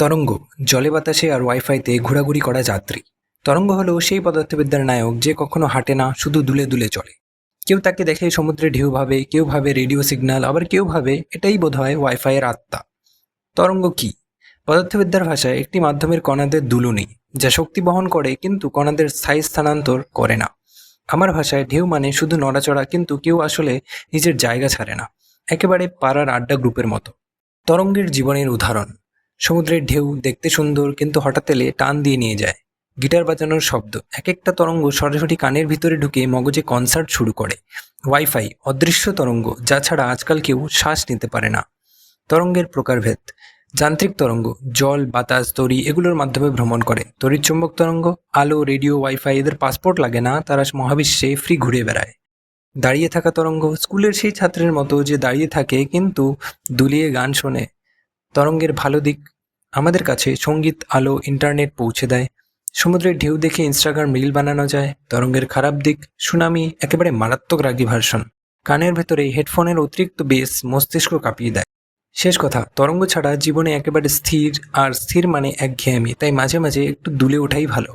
তরঙ্গ, জলে বাতাসে আর ওয়াইফাইতে ঘোরাঘুরি করা যাত্রী। তরঙ্গ হলো সেই পদার্থবিদ্যার নায়ক যে কখনো হাঁটে না, শুধু দুলে দুলে চলে। কেউ তাকে দেখে সমুদ্রে ঢেউ ভাবে, কেউ ভাবে রেডিও সিগন্যাল, আবার কেউ ভাবে এটাই বোধহয় ওয়াইফাইয়ের আত্মা। তরঙ্গ কি? পদার্থবিদ্যার ভাষায় একটি মাধ্যমের কণাদের দুলুনি যা শক্তি বহন করে কিন্তু কণাদের স্থায়ী স্থানান্তর করে না। আমার ভাষায় ঢেউ মানে শুধু নড়াচড়া, কিন্তু কেউ আসলে নিজের জায়গা ছাড়ে না, একেবারে পাড়ার আড্ডা গ্রুপের মতো। তরঙ্গের জীবনের উদাহরণ। সমুদ্রের ঢেউ দেখতে সুন্দর কিন্তু হঠাৎ এলে টান দিয়ে নিয়ে যায়। গিটার বাজানোর শব্দ। এক একটা তরঙ্গ সরাসরি কানের ভিতরে ঢুকে মগজে কনসার্ট শুরু করে। ওয়াইফাই অদৃশ্য তরঙ্গ, যা ছাড়া আজকাল কেউ শ্বাস নিতে পারে না। তরঙ্গের প্রকারভেদ। যান্ত্রিক তরঙ্গ, জল, বাতাস, তরি, এগুলোর মাধ্যমে ভ্রমণ করে। তড়িৎচুম্বক তরঙ্গ, আলো, রেডিও ওয়াইফাই এদের পাসপোর্ট লাগে না, তারা মহাবিশ্বে ফ্রি ঘুরে বেড়ায়। দাঁড়িয়ে থাকা তরঙ্গ, স্কুলের সেই ছাত্রের মতো যে দাঁড়িয়ে থাকে কিন্তু দুলিয়ে গান শোনে। তরঙ্গের ভালো দিক আমাদের কাছে সংগীত, আলো ইন্টারনেট পৌঁছে দেয়। সমুদ্রের ঢেউ দেখে ইনস্টাগ্রাম রিল বানানো যায়। তরঙ্গের খারাপ দিক সুনামি একেবারে মারাত্মক রাগি ভার্সন কানের ভেতরে হেডফোনের অতিরিক্ত বেস মস্তিষ্ক কাঁপিয়ে দেয়। শেষ কথা, তরঙ্গ ছাড়া জীবনে একেবারে স্থির, আর স্থির মানে একঘেয়েমি, তাই মাঝে মাঝে একটু দুলে ওঠাই ভালো।